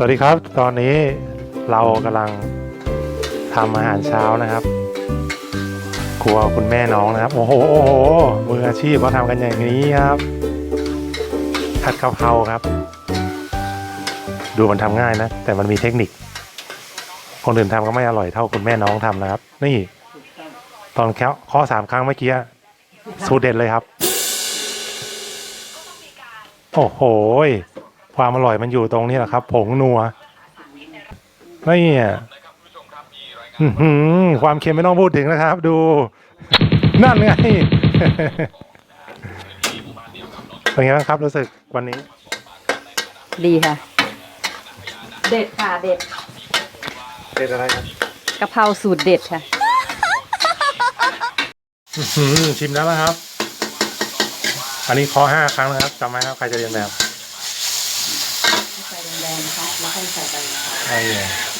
สวัสดีครับ ตอนนี้เรากำลังทำอาหารเช้านะครับครัวคุณแม่น้องนะครับ โอ้โหโอ้โหมืออาชีพเขาทำกันอย่างนี้ครับผัดกะเพราครับ ดูมันทำง่ายนะ แต่มันมีเทคนิค คนอื่นทำก็ไม่อร่อยเท่าคุณแม่น้องทำนะครับ นี่ ตอนแค่ข้อสามครั้งเมื่อกี้สูตรเด็ดเลยครับ โอ้โห ความอร่อยมันอยู่ตรงนี้แหละครับ ผงนัวนี่อะอื้อหือความเค็มไม่ต้องพูดถึงนะครับ ดู นั่นไงเป็นไงบ้างครับรู้สึกวันนี้ ดีค่ะ เด็ดค่ะเด็ดเด็ดอะไรครับกะเพราสูตรเด็ดค่ะอื้อหือชิมแล้วนะครับ อันนี้ข้อห้าครั้งนะครับจำไหมครับใครจะเรียนแบบ ใ